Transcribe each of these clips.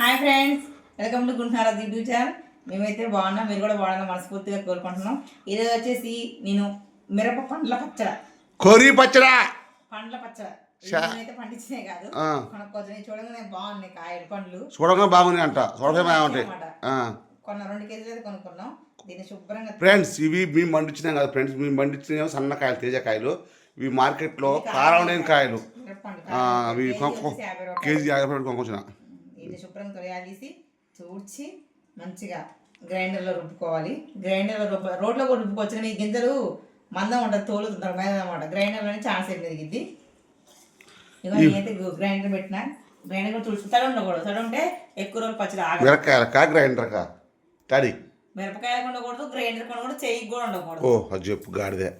Hi friends welcome to గుంటున్నారా YouTube channel. మేమైతే బాగున్నాం మీరు కూడా బాగున్నా మనస్ఫూర్తిగా కోరుకుంటున్నాం. ఈరోజు వచ్చేసి నేను మిరప పండ్ల పచ్చడ. కొరి పచ్చడా? పండ్ల పచ్చడ. అయితే కాదు. కొంచెం చూడగానే బాగున్నాయి కాయలు పండ్లు. బాగున్నాయి అంట. బాగుంటాయి. కొన్న రెండు కేజీలు అయితే కొనుక్కున్నాం. దీన్ని శుభ్రంగా ఫ్రెండ్స్ ఇవి మేము పండించినాం కదా ఫ్రెండ్స్. మేము పండించిన సన్నకాయలు తేజకాయలు ఇవి మార్కెట్లో కారం లేని కాయలు. కాయలు. రూపాయలు. కేజీ యాభై రూపాయలు కొనుక్కొచ్చిన. ఇది శుభ్రంగా తొలయాలు తీసి చూడ్చి మంచిగా గ్రైండర్లో రుబ్బుకోవాలి. గ్రైండర్లో రుబ్బ రోడ్లో కూడా రుబ్బుకోవచ్చు కానీ ఈ గింజలు మందం ఉంటుంది తోలుతుంటారు మీద అనమాట గ్రైండర్లోనే చాలా సేపు మెదిగిద్ది ఇక నేనైతే గ్రైండర్ పెట్టిన. గ్రైండర్ కూడా తుడుచు తడి ఉండకూడదు తడి ఉంటే ఎక్కువ రోజులు పచ్చడి ఆగదు. కా గ్రైండర్ కా తడి మిరపకాయలకు ఉండకూడదు గ్రైండర్ ఉండకూడదు చెయ్యికి కూడా ఉండకూడదు. ఓ అది చెప్పు గాడిదే.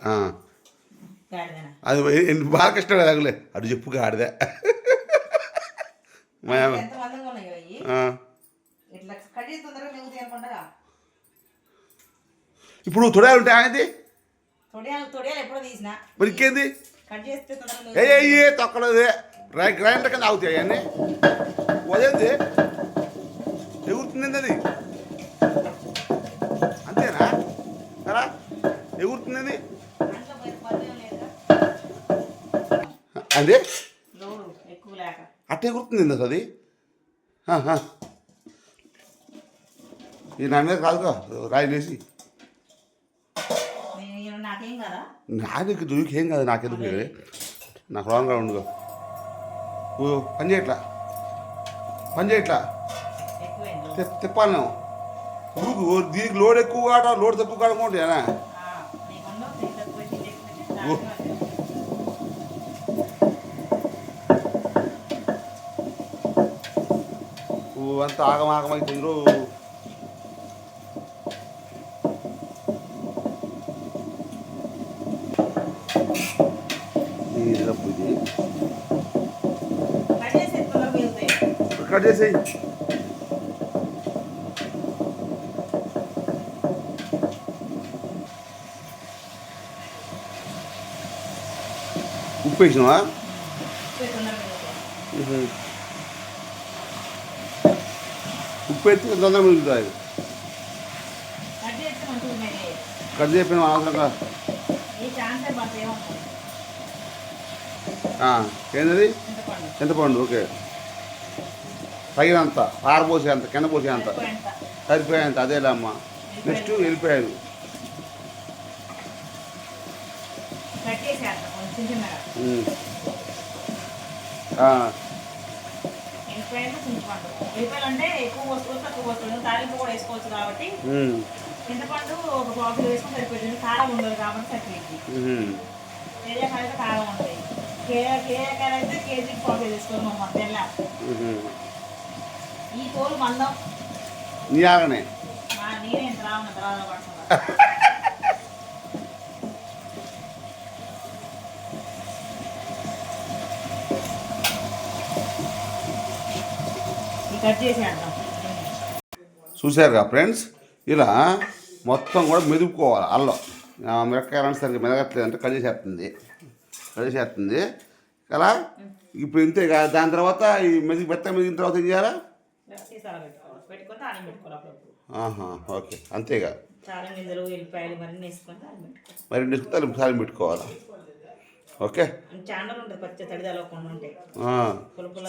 అది ఎన్- బాలకృష్ణ తగలే అటు చెప్పు గాడిదే. ఇప్పుడు ఉంటాయి అనేది తొడియాలు ఎప్పుడో తీసిన. మరి ఇంకేంది? ఏ తొక్కలేదు. గ్రైండర్ కింద అవుతాయి అవన్నీ వదేంది ఎగురుతుంది అది? అంతేనా? కదా ఎగురుతుంది అదే? లేక. అట్ట ఎగురుతుంది అది. ఈ నా మీద కాదుగా రాయి ఈయన నాకేం నాకు దూకి ఏం కాదు నాకెందుకు? నాకు రాంగ్గా ఉండుగా. పని చేయట్లా? పని చేయట్లా? తిప్పాలి నేను ఉరుకు దీనికి లోడ్ ఎక్కువ కాట లోడ్ తక్కువ కాడకుంటేనా ఆ, నీకున్న నీకు తక్కువ నీకు ఎక్కువ అంటే ఓ. దాంట్లో ఓ అంత ఆగమాగమైతుంది రో ఇది డబ్బు ఇది. కట్ చేసి తొందరగా మిగులుతాయి. కట్ చేసేయి. ఉప్పు వేసినావా? ఉప్పు తొందరగా మిగులుతాయి. ఉహు. ఉప్పు ఎత్తి తొందరగా మిగులుతుంది కట్ చెప్పిన అవసరంగా ఏంటది చింతపండు ఓకే. తగినంత ఆరబోసే అంత కింద పోసే అంత ఎక్కువ ఎంత సరిపోయేంత అదేలే అమ్మ. నెక్స్ట్. ఆ, ఎల్లిపాయలు చింతపండు. అంటే ఎక్కువ పోసుకోవచ్చు తక్కువ పోసుకోవచ్చు తాలింపు కూడా వేసుకోవచ్చు కాబట్టి చింతపండు ఒక కిలో వేసుకొని సరిపోతుంది కారం ఉండదు కాబట్టి సరిపోయింది. అయితే కారం ఉంటాయి. కే కేజీకాయలు అయితే కేజీకి పావు వేసుకోవాలి మా తెల్ల. ఈ తోలు మందం. నీ ఆగనే. మా నేనే రావున్న తర్వాత పడుతున్నా ఈ కట్ చేసేద్దాం చూశారుగా ఫ్రెండ్స్? ఇలా మొత్తం కూడా మెదుపుకోవాలి అల్లం. మిరపకాయలు సరిగ్గా మెదగట్లేదు అంటే కలిసేస్తుంది కలిసేస్తుంది కదా? ఇప్పుడు ఇంతే కదా? దాని తర్వాత ఈ మెదిగి మెత్త మెదిగిన తర్వాత ఏం చేయాలా? ఓకే. అంతేగా. మరిన్ని మరి నెక్స్ట్ సాయం పెట్టుకోవాలి? ఓకే.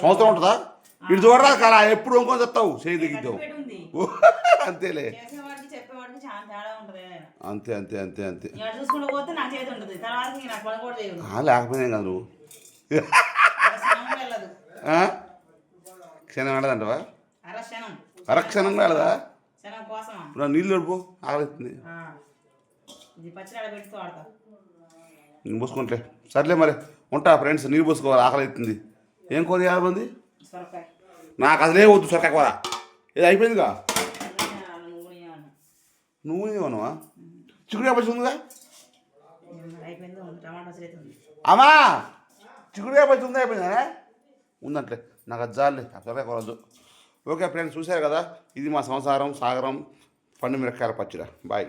సంవత్సరం ఉంటుందా? ఇటు చూడరా కలా ఎప్పుడు ఇంకొని చెప్తావు చేయి ఉంది. అంతేలే. అంతే అంతే అంతే అంతే. ఇక్కడ చూసుకుంటూ పోతే నా చేతి ఉంటుంది. తర్వాత ఇంక నాకు పని కూడా చేయదు. ఆ, లేకపోయినా కదా నువ్వు. క్షణం వెళ్ళదంటవా? అర క్షణం అరక్షణం వెళ్ళదా నీళ్ళు నడుపు ఆగలేస్తుంది నేను పోసుకుంటే. సర్లే మరి ఉంటా ఫ్రెండ్స్ నీరు పూసుకోవాలి ఆకలి అవుతుంది ఏం కూర యాభై మంది? నాకు అసలే వద్దు సొరకాయ కూర. ఇది అయిపోయిందిగా? నువ్వు ఏమన్నా నువ్వు ఏమన్నావా చిక్కుడు పచ్చి ఉందిగా? ఉంది అమ్మా! చిక్కుడు పచ్చి ఉందా? అయిపోయిందా? ఉందంటే. నాకు అది జాలి సొరకాయ కూర వద్దు. ఓకే ఫ్రెండ్స్ చూశారు కదా? ఇది మా సంసారం సాగరం పండు మిరకాయల పచ్చిరా బాయ్.